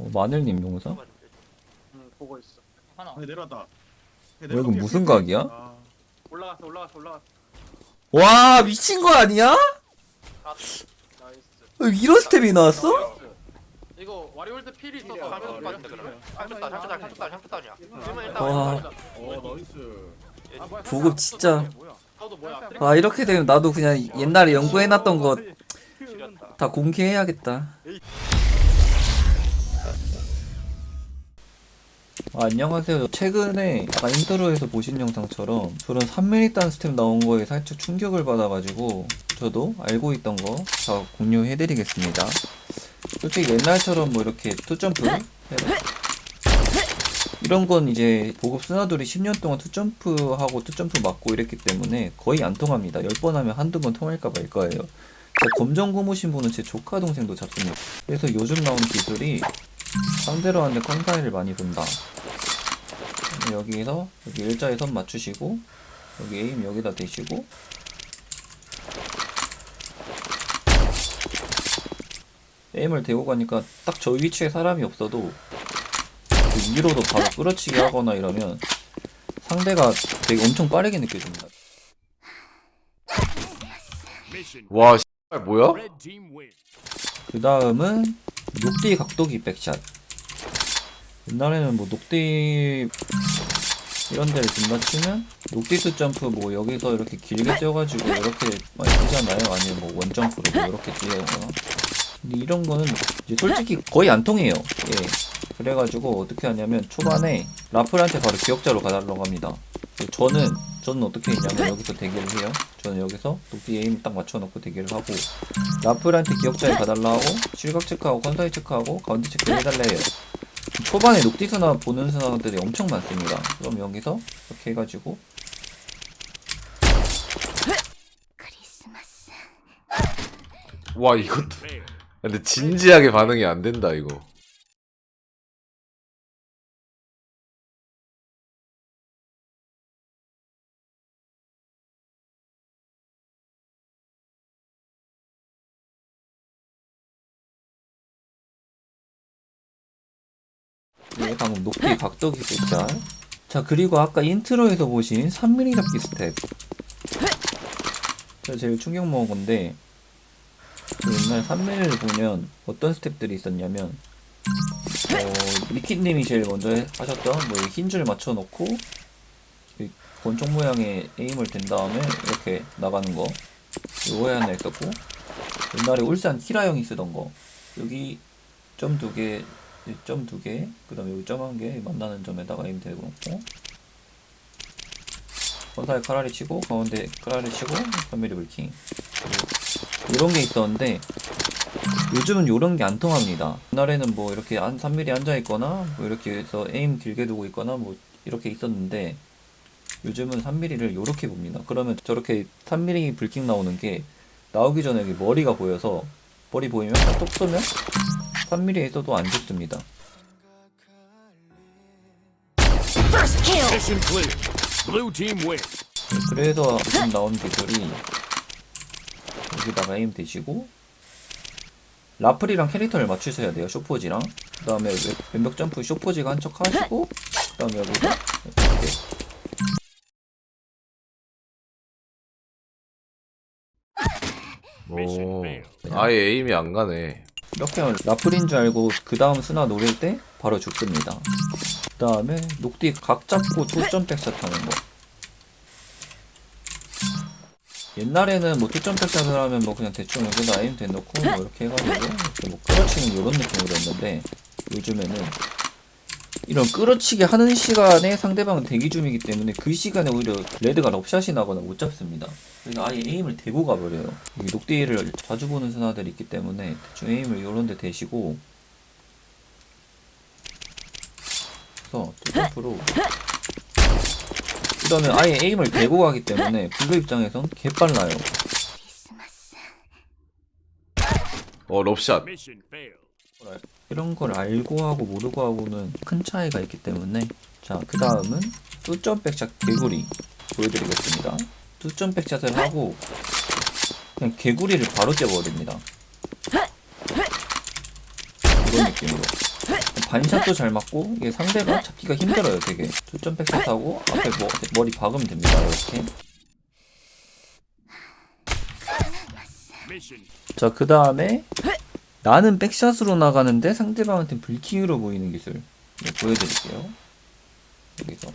어, 마늘님 용사? 응 보고 있어 하나. 아, 내려왔다. 뭐 이거 무슨 각이야? 아, 올라갔어 올라갔어 올라갔어 와 미친 거 아니야? 나이스 어, 이런 스텝이 나왔어? 나이스. 이거 와리월드 필이 있어서 필이야. 가면 잘못 봤는데 그러면. 잘못 따냐. 그러면 일단 와. 와리월드. 어 나이스. 아, 뭐야, 보급 진짜 뭐야 아 이렇게 되면 나도 그냥 옛날에 연구해놨던 거 다 지렸다. 공개해야겠다 아, 안녕하세요 최근에 아까 인트로에서 보신 영상처럼 저런 3mm 단 스텝 나온 거에 살짝 충격을 받아가지고 저도 알고 있던 거 다 공유해드리겠습니다 솔직히 옛날처럼 뭐 이렇게 투점프 이런 건 이제 보급 스나들이 10년 동안 투점프하고 투점프 맞고 이랬기 때문에 거의 안 통합니다. 10번 하면 한두 번 통할까 말 거예요. 제 검정 고무신 분은 제 조카 동생도 잡습니다. 그래서 요즘 나온 기술이 상대로 하는데 컨사이를 많이 본다. 여기서 여기 일자에 선 맞추시고 여기 에임 여기다 대시고 에임을 대고 가니까 딱 저 위치에 사람이 없어도 그 위로도 바로 끌어치기 하거나 이러면 상대가 되게 엄청 빠르게 느껴집니다. 와, 씨발 뭐야? 그 다음은 녹디 각도기 백샷. 옛날에는 뭐 녹디 이런 데를 준다 치면 녹디스 점프 뭐 여기서 이렇게 길게 뛰어가지고 이렇게 많이 뛰잖아요. 아니면 뭐 원점프로 뭐 이렇게 뛰어거나. 근데 이런 거는 이제 솔직히 거의 안 통해요. 예. 그래가지고 어떻게 하냐면 초반에 라플한테 바로 기억자로 가달라고 합니다. 저는 저는 어떻게 했냐면 여기서 대기를 해요. 저는 여기서 녹디 에임 딱 맞춰놓고 대기를 하고 라플한테 기억자에 가달라 하고 실각 체크하고 컨사이 체크하고 가운데 체크 해달라 해요. 초반에 녹디스나 보는 사람들이 엄청 많습니다. 그럼 여기서 이렇게 해가지고 와, 이것도. 근데 진지하게 반응이 안 된다, 이거. 네, 방금 녹디 각도기 백자 자 그리고 아까 인트로에서 보신 3mm 잡기 스텝. 제가 제일 충격 먹은 건데 저 옛날 3mm를 보면 어떤 스텝들이 있었냐면 어, 미키님이 제일 먼저 해- 하셨던 뭐 흰줄 맞춰놓고 이 권총 모양의 에임을 댄 다음에 이렇게 나가는 거. 요거에 하나 있었고 옛날에 울산 키라 형이 쓰던 거. 여기 점 두 개, 점 두 개, 그 다음에 여기 점 한 개 만나는 점에다가 에임 대고 놓고 건사에 카라리 치고 가운데 카라리 치고 3mm 불킹 이런 게 있었는데 요즘은 이런 게 안 통합니다. 옛날에는 뭐 이렇게 한 3mm 앉아 있거나 뭐 이렇게 해서 에임 길게 두고 있거나 뭐 이렇게 있었는데 요즘은 3mm를 이렇게 봅니다. 그러면 저렇게 3mm 불킹 나오는 게 나오기 전에 여기 머리가 보여서 머리 보이면 톡 쏘면 3mm 있어도 안 죽습니다. Mission clear. Blue team win. 그래서 지금 나온 기술이 여기다가 에임 대시고 라플이랑 캐릭터를 맞추셔야 돼요 쇼포지랑 그 다음에 왼벽 점프 쇼포지가 한 척 하시고 그 다음에 여기서 이렇게 오. 아예 에임이 안 가네. 이렇게 하면 라플인 줄 알고 그 다음 스나 노릴 때 바로 죽습니다. 그 다음에 녹디 각 잡고 초점 백샷 하는 거. 옛날에는 뭐 초점 백샷을 하면 뭐 그냥 대충 여기다 에임 대놓고 뭐 이렇게 해가지고 이렇게 뭐 끌어치는 이런 느낌으로 했는데 요즘에는 이런 끌어치기 하는 시간에 상대방은 대기 중이기 때문에 그 시간에 오히려 레드가 럽샷이 나거나 못 잡습니다. 그래서 아예 에임을 대고 가버려요. 이 녹디를 자주 보는 스나들이 있기 때문에 대충 에임을 요런 데 대시고 그래서 투점프로 이러면 아예 에임을 대고 가기 때문에 블루 입장에선 개빨라요. 어, 럽샷. 이런 걸 알고 하고 모르고 하고는 큰 차이가 있기 때문에 자 그 다음은 뚜점 백샷 개구리 보여드리겠습니다. 뚜점 백샷을 하고 그냥 개구리를 바로 째버립니다. 이런 느낌으로. 반샷도 잘 맞고 이게 상대가 잡기가 힘들어요 되게. 초점 백샷하고 앞에 뭐, 머리 박으면 됩니다 이렇게. 자 그 다음에 나는 백샷으로 나가는데 상대방한테 불킹으로 보이는 기술 네, 보여드릴게요. 여기서.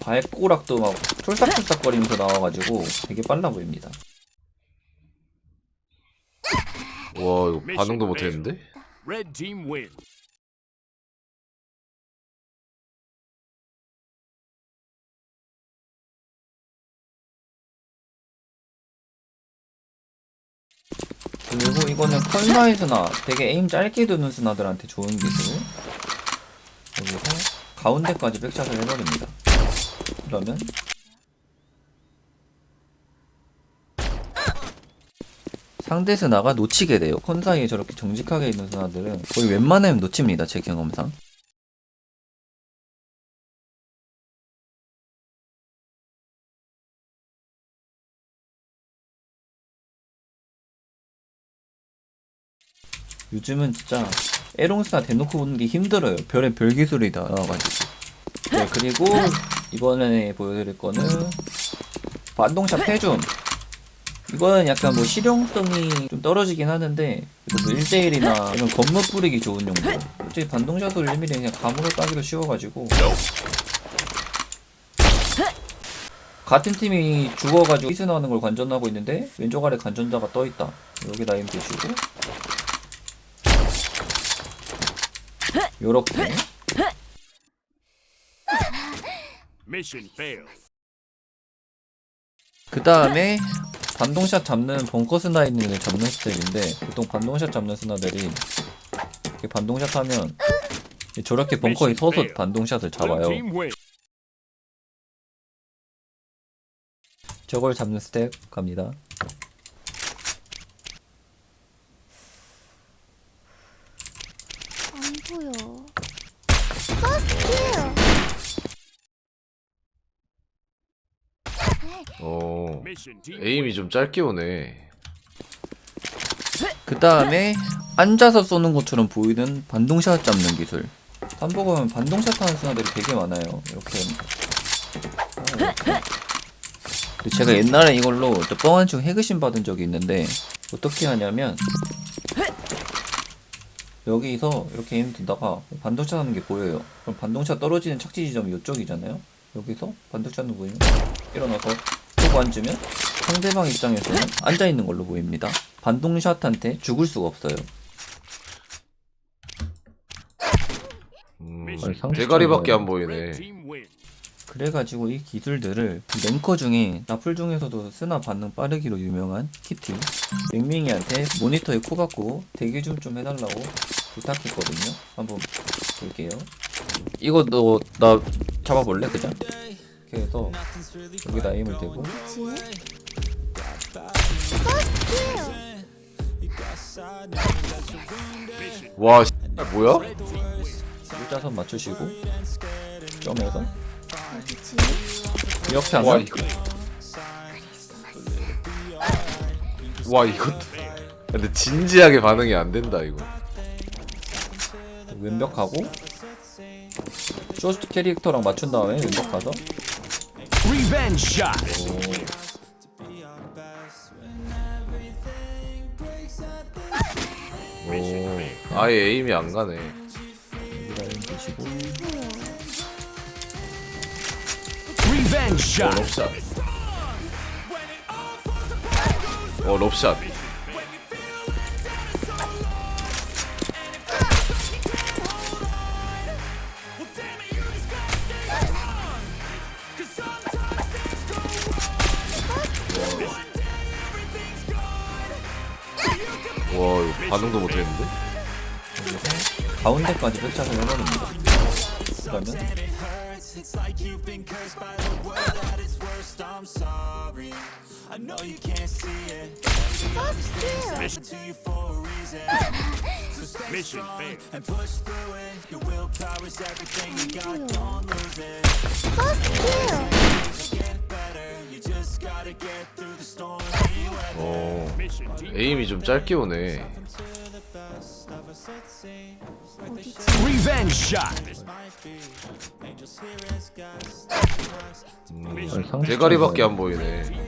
발꼬락도 막 촐싹촐싹거리면서 나와가지고 되게 빨라 보입니다. 와 이거 반응도 못했는데? 그리고 이거는 컬나이 스나 되게 에임 짧게 두는 스나들한테 좋은 기술. 여기서 가운데까지 백샷을 해버립니다. 그러면 상대 스나가 놓치게 돼요. 컨 사이에 저렇게 정직하게 있는 스나들은 거의 웬만하면 놓칩니다. 제 경험상 요즘은 진짜 에롱스나 대놓고 보는 게 힘들어요. 별의 별 기술이 다 나와가지고. 네, 그리고 이번에 보여드릴 거는 반동샷 패준. 이거는 약간 뭐 실용성이 좀 떨어지긴 하는데 뭐 1대1이나 이런 건물 뿌리기 좋은 용도. 솔직히 반동샷으로 1mm 그냥 감으로 따기도 쉬워가지고 같은 팀이 죽어가지고 히스 나오는 걸 관전하고 있는데 왼쪽 아래 관전자가 떠있다. 여기 라인 보시고 요렇게. 그 다음에 반동샷 잡는 벙커 스나이닝을 잡는 스텝인데 보통 반동샷 잡는 스나들이 이렇게 반동샷 하면 저렇게 벙커에 서서 반동샷을 잡아요. 저걸 잡는 스텝 갑니다 안 보여. First kill. 어 Mission team 에임이 좀 짧게 오네. 그 다음에 앉아서 쏘는 것처럼 보이는 반동샷 잡는 기술. 보면 반동샷 하는 스나들이 되게 많아요. 이렇게. 어, 이렇게. 제가 옛날에 이걸로 또 뻥한충 해그심 받은 적이 있는데 어떻게 하냐면 여기서 이렇게 에임 두다가 반동샷 하는 게 보여요. 그럼 반동샷 떨어지는 착지 지점이 이쪽이잖아요. 여기서 반동샷 보이면 일어나서 쏘고 앉으면 상대방 입장에서는 앉아있는 걸로 보입니다. 반동샷한테 죽을 수가 없어요. 음, 아니, 대가리밖에 안 보이네. 그래가지고 이 기술들을 랭커 중에 라플 중에서도 쓰나 반응 빠르기로 유명한 키티 맹맹이한테 모니터에 코 박고 대기 좀 좀 해달라고 부탁했거든요. 한번 볼게요. 이거 너 나 잡아볼래 그냥 이렇게 해서 여기다 에임을 대고. 와 씨, 뭐야? 일자선 맞추시고 점에서? 이렇게 와 하면 이거 와 이것도 근데 진지하게 반응이 안 된다 이거 왼벽하고 쇼트 캐릭터랑 맞춘 다음에 왼벽 가서 Revenge shot. 오 아예 에임이 안 가네. 어어 럽샷 와 이거 반응도 못했는데? 가운데까지 백샷을 해버립니다 그러면 First kill. Mission failed. First kill. 어. 에임이 좀 짧게 오네. 음, 대가리밖에 안 보이네